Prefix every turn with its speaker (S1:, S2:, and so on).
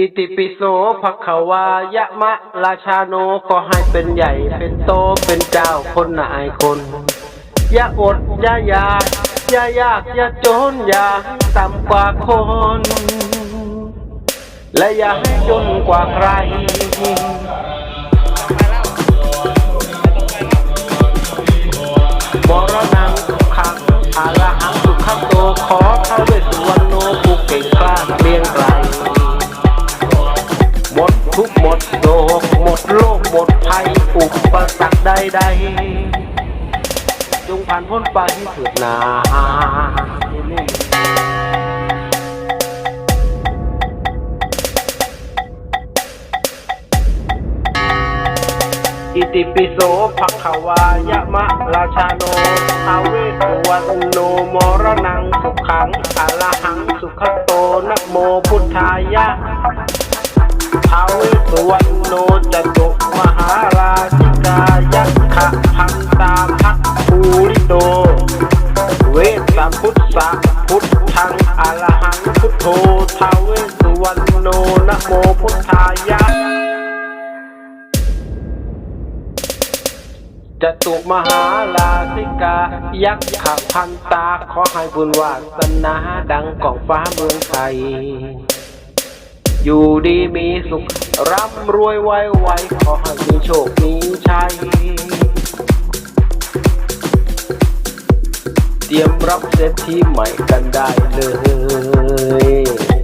S1: อิติปิโสภควายะมะราชาโนก็ให้เป็นใหญ่ เป็นโตเป็นเจ้าคนนายคนย่าอดย่าอยากย่ายากย่าจนอยาให้ต่ำกว่าคน และอย่าให้จนกว่าใครมรณังสุขังอาระหังสุขังโตขอท้าเวสสุวรรณโนผู้เก่งกล้าเรียงกลห ใดๆจงผ่านพ้นไปเถิดนาอิติปิโสภควายะมะราชาโนอาเวสสุวรรณโนมรณังสุขังอารหังสุขโตนะโมพุทธายะท้าวเวสสุวรรณโนจตุ สัมพุทธะพุทธังอรหังพุทโธทาวเวสุวรรณโนนะโมพุทธายะจตุมหาราชิกา ยักษ์ขะพันตา ขอให้บุญวาสนาดังกองฟ้าเมืองไทย อยู่ดีมีสุข ร่ำรวยไวไวขอให้มีโชคมีชัย ตรียมรับเซตที่ใหม่กันได้เลย